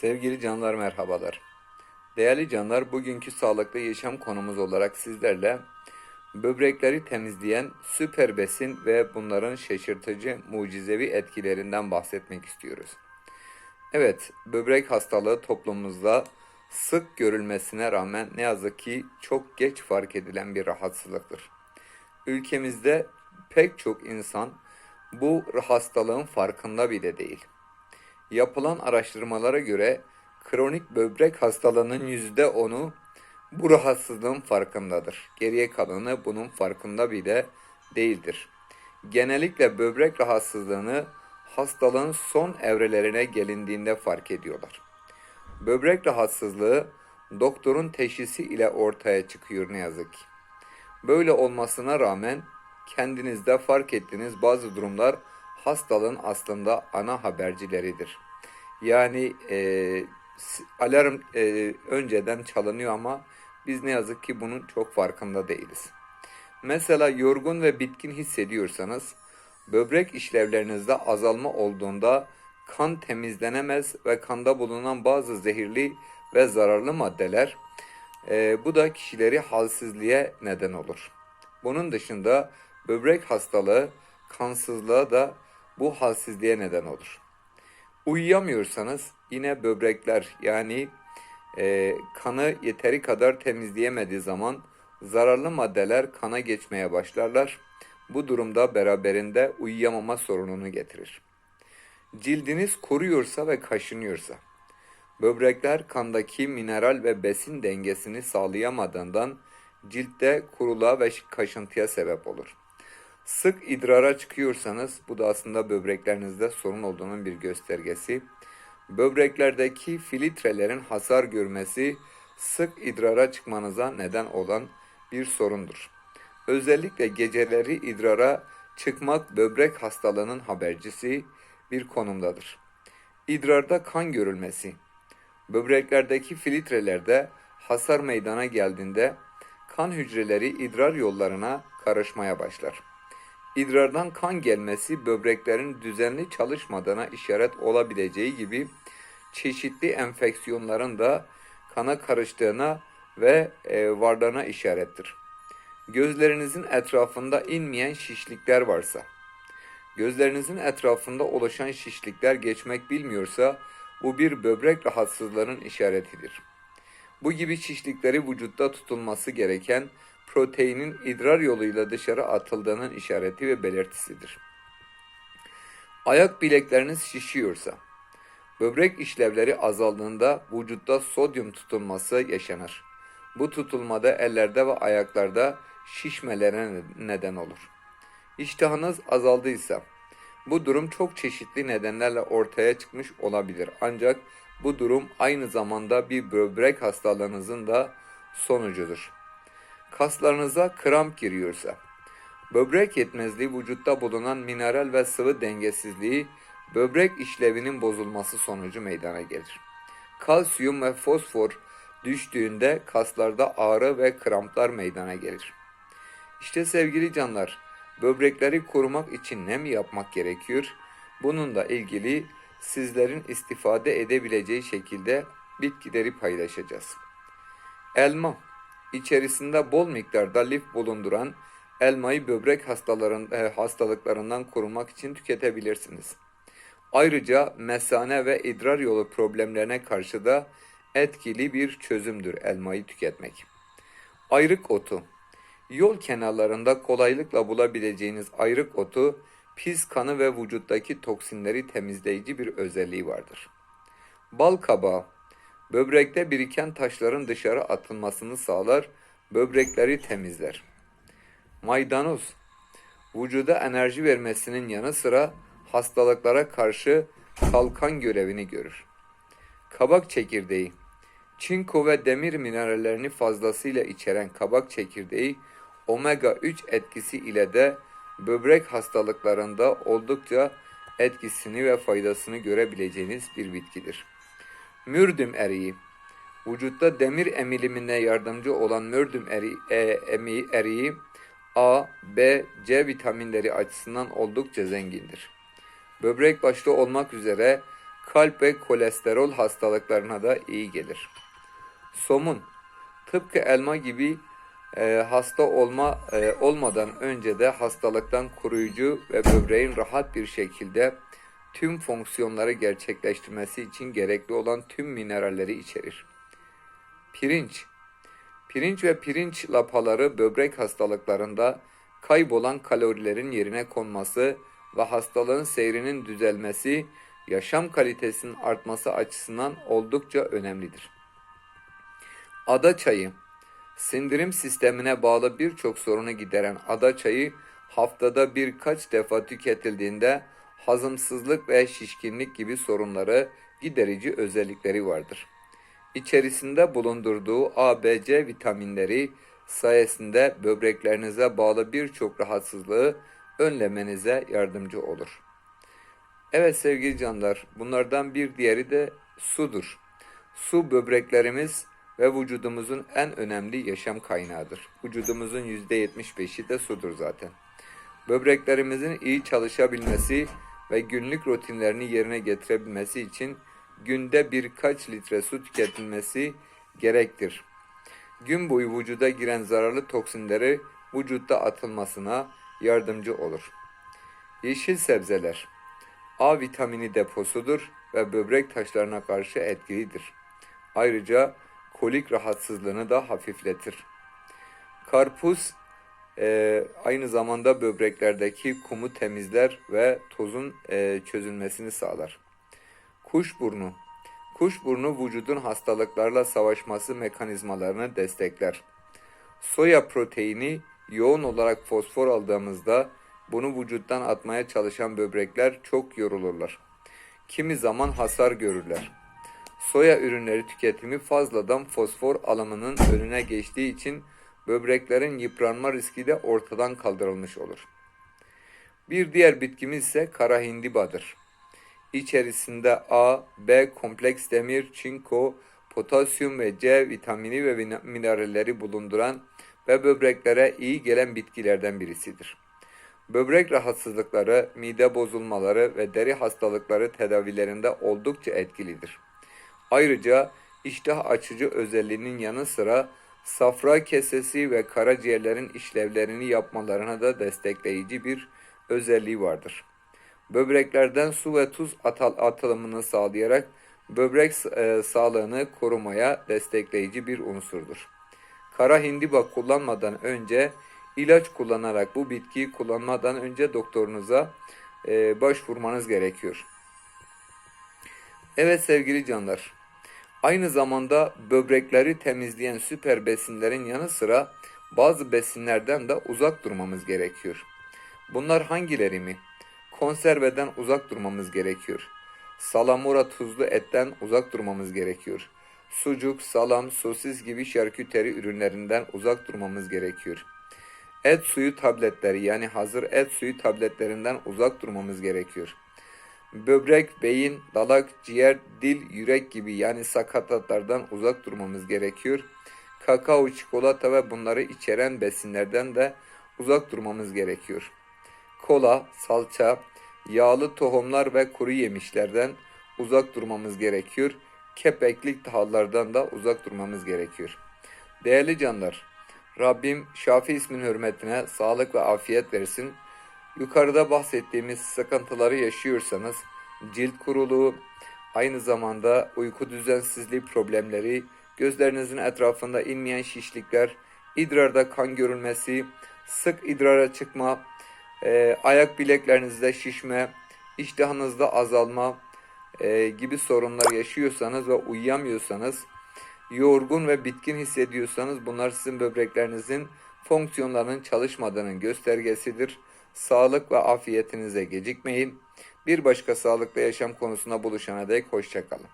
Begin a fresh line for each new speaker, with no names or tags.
Sevgili canlar merhabalar. Değerli canlar bugünkü sağlıklı yaşam konumuz olarak sizlerle böbrekleri temizleyen süper besin ve bunların şaşırtıcı mucizevi etkilerinden bahsetmek istiyoruz. Evet, böbrek hastalığı toplumumuzda sık görülmesine rağmen ne yazık ki çok geç fark edilen bir rahatsızlıktır. Ülkemizde pek çok insan bu hastalığın farkında bile değil. Yapılan araştırmalara göre kronik böbrek hastalığının %10'u bu rahatsızlığın farkındadır. Geriye kalanı bunun farkında bile değildir. Genellikle böbrek rahatsızlığını hastalığın son evrelerine gelindiğinde fark ediyorlar. Böbrek rahatsızlığı doktorun teşhisi ile ortaya çıkıyor ne yazık ki. Böyle olmasına rağmen kendinizde fark ettiğiniz bazı durumlar hastalığın aslında ana habercileridir. Yani e, alarm e, önceden çalınıyor ama biz ne yazık ki bunun çok farkında değiliz. Mesela yorgun ve bitkin hissediyorsanız, böbrek işlevlerinizde azalma olduğunda kan temizlenemez ve kanda bulunan bazı zehirli ve zararlı maddeler e, bu da kişileri halsizliğe neden olur. Bunun dışında böbrek hastalığı, kansızlığa da bu halsizliğe neden olur. Uyuyamıyorsanız yine böbrekler yani e, kanı yeteri kadar temizleyemediği zaman zararlı maddeler kana geçmeye başlarlar. Bu durumda beraberinde uyuyamama sorununu getirir. Cildiniz kuruyorsa ve kaşınıyorsa, böbrekler kandaki mineral ve besin dengesini sağlayamadığından ciltte kuruluğa ve kaşıntıya sebep olur. Sık idrara çıkıyorsanız bu da aslında böbreklerinizde sorun olduğunun bir göstergesi. Böbreklerdeki filtrelerin hasar görmesi sık idrara çıkmanıza neden olan bir sorundur. Özellikle geceleri idrara çıkmak böbrek hastalığının habercisi bir konumdadır. İdrarda kan görülmesi. Böbreklerdeki filtrelerde hasar meydana geldiğinde kan hücreleri idrar yollarına karışmaya başlar. İdrardan kan gelmesi böbreklerin düzenli çalışmadığına işaret olabileceği gibi çeşitli enfeksiyonların da kana karıştığına ve e, varlığına işarettir. Gözlerinizin etrafında inmeyen şişlikler varsa, gözlerinizin etrafında oluşan şişlikler geçmek bilmiyorsa bu bir böbrek rahatsızlığının işaretidir. Bu gibi şişlikleri vücutta tutulması gereken proteinin idrar yoluyla dışarı atıldığının işareti ve belirtisidir. Ayak bilekleriniz şişiyorsa, böbrek işlevleri azaldığında vücutta sodyum tutulması yaşanır. Bu tutulmada ellerde ve ayaklarda şişmelere neden olur. İştahınız azaldıysa, bu durum çok çeşitli nedenlerle ortaya çıkmış olabilir. Ancak bu durum aynı zamanda bir böbrek hastalığınızın da sonucudur. Kaslarınıza kramp giriyorsa, böbrek yetmezliği vücutta bulunan mineral ve sıvı dengesizliği böbrek işlevinin bozulması sonucu meydana gelir. Kalsiyum ve fosfor düştüğünde kaslarda ağrı ve kramplar meydana gelir. İşte sevgili canlar, böbrekleri korumak için ne mi yapmak gerekiyor? Bununla ilgili sizlerin istifade edebileceği şekilde bitkileri paylaşacağız. Elma, içerisinde bol miktarda lif bulunduran elmayı böbrek hastaların, e, hastalıklarından korumak için tüketebilirsiniz. Ayrıca mesane ve idrar yolu problemlerine karşı da etkili bir çözümdür elmayı tüketmek. Ayrık otu. Yol kenarlarında kolaylıkla bulabileceğiniz ayrık otu pis kanı ve vücuttaki toksinleri temizleyici bir özelliği vardır. Bal kabağı. Böbrekte biriken taşların dışarı atılmasını sağlar, böbrekleri temizler. Maydanoz. Vücuda enerji vermesinin yanı sıra hastalıklara karşı kalkan görevini görür. Kabak çekirdeği. Çinko ve demir minerallerini fazlasıyla içeren kabak çekirdeği omega 3 etkisi ile de böbrek hastalıklarında oldukça etkisini ve faydasını görebileceğiniz bir bitkidir. Mürdüm eriği. Vücutta demir emilimine yardımcı olan mürdüm eri, e, emi, eriği A, B, C vitaminleri açısından oldukça zengindir. Böbrek başta olmak üzere kalp ve kolesterol hastalıklarına da iyi gelir. Somun tıpkı elma gibi e, hasta olma e, olmadan önce de hastalıktan koruyucu ve böbreğin rahat bir şekilde tüm fonksiyonları gerçekleştirmesi için gerekli olan tüm mineralleri içerir. Pirinç Pirinç ve pirinç lapaları böbrek hastalıklarında kaybolan kalorilerin yerine konması ve hastalığın seyrinin düzelmesi, yaşam kalitesinin artması açısından oldukça önemlidir. Ada çayı Sindirim sistemine bağlı birçok sorunu gideren ada çayı haftada birkaç defa tüketildiğinde hazımsızlık ve şişkinlik gibi sorunları giderici özellikleri vardır. İçerisinde bulundurduğu A, B, C vitaminleri sayesinde böbreklerinize bağlı birçok rahatsızlığı önlemenize yardımcı olur. Evet sevgili canlar, bunlardan bir diğeri de sudur. Su böbreklerimiz ve vücudumuzun en önemli yaşam kaynağıdır. Vücudumuzun %75'i de sudur zaten. Böbreklerimizin iyi çalışabilmesi ve günlük rutinlerini yerine getirebilmesi için günde birkaç litre su tüketilmesi gerektir. Gün boyu vücuda giren zararlı toksinleri vücutta atılmasına yardımcı olur. Yeşil sebzeler A vitamini deposudur ve böbrek taşlarına karşı etkilidir. Ayrıca kolik rahatsızlığını da hafifletir. Karpuz e, aynı zamanda böbreklerdeki kumu temizler ve tozun e, çözülmesini sağlar. Kuşburnu Kuşburnu vücudun hastalıklarla savaşması mekanizmalarını destekler. Soya proteini yoğun olarak fosfor aldığımızda bunu vücuttan atmaya çalışan böbrekler çok yorulurlar. Kimi zaman hasar görürler. Soya ürünleri tüketimi fazladan fosfor alımının önüne geçtiği için böbreklerin yıpranma riski de ortadan kaldırılmış olur. Bir diğer bitkimiz ise kara hindibadır. İçerisinde A, B kompleks demir, çinko, potasyum ve C vitamini ve mineralleri bulunduran ve böbreklere iyi gelen bitkilerden birisidir. Böbrek rahatsızlıkları, mide bozulmaları ve deri hastalıkları tedavilerinde oldukça etkilidir. Ayrıca iştah açıcı özelliğinin yanı sıra safra kesesi ve karaciğerlerin işlevlerini yapmalarına da destekleyici bir özelliği vardır. Böbreklerden su ve tuz atılımını sağlayarak böbrek e, sağlığını korumaya destekleyici bir unsurdur. Kara hindiba kullanmadan önce ilaç kullanarak bu bitkiyi kullanmadan önce doktorunuza e, başvurmanız gerekiyor. Evet sevgili canlar, aynı zamanda böbrekleri temizleyen süper besinlerin yanı sıra bazı besinlerden de uzak durmamız gerekiyor. Bunlar hangileri mi? Konserveden uzak durmamız gerekiyor. Salamura tuzlu etten uzak durmamız gerekiyor. Sucuk, salam, sosis gibi şarküteri ürünlerinden uzak durmamız gerekiyor. Et suyu tabletleri yani hazır et suyu tabletlerinden uzak durmamız gerekiyor. Böbrek, beyin, dalak, ciğer, dil, yürek gibi yani sakatatlardan uzak durmamız gerekiyor. Kakao, çikolata ve bunları içeren besinlerden de uzak durmamız gerekiyor. Kola, salça, yağlı tohumlar ve kuru yemişlerden uzak durmamız gerekiyor. Kepeklik tahıllardan da uzak durmamız gerekiyor. Değerli canlar, Rabbim Şafi ismin hürmetine sağlık ve afiyet versin. Yukarıda bahsettiğimiz sıkıntıları yaşıyorsanız cilt kuruluğu, aynı zamanda uyku düzensizliği problemleri, gözlerinizin etrafında inmeyen şişlikler, idrarda kan görülmesi, sık idrara çıkma, e, ayak bileklerinizde şişme, iştahınızda azalma e, gibi sorunlar yaşıyorsanız ve uyuyamıyorsanız, yorgun ve bitkin hissediyorsanız bunlar sizin böbreklerinizin fonksiyonlarının çalışmadığının göstergesidir. Sağlık ve afiyetinize gecikmeyin. Bir başka sağlıklı yaşam konusunda buluşana dek hoşçakalın.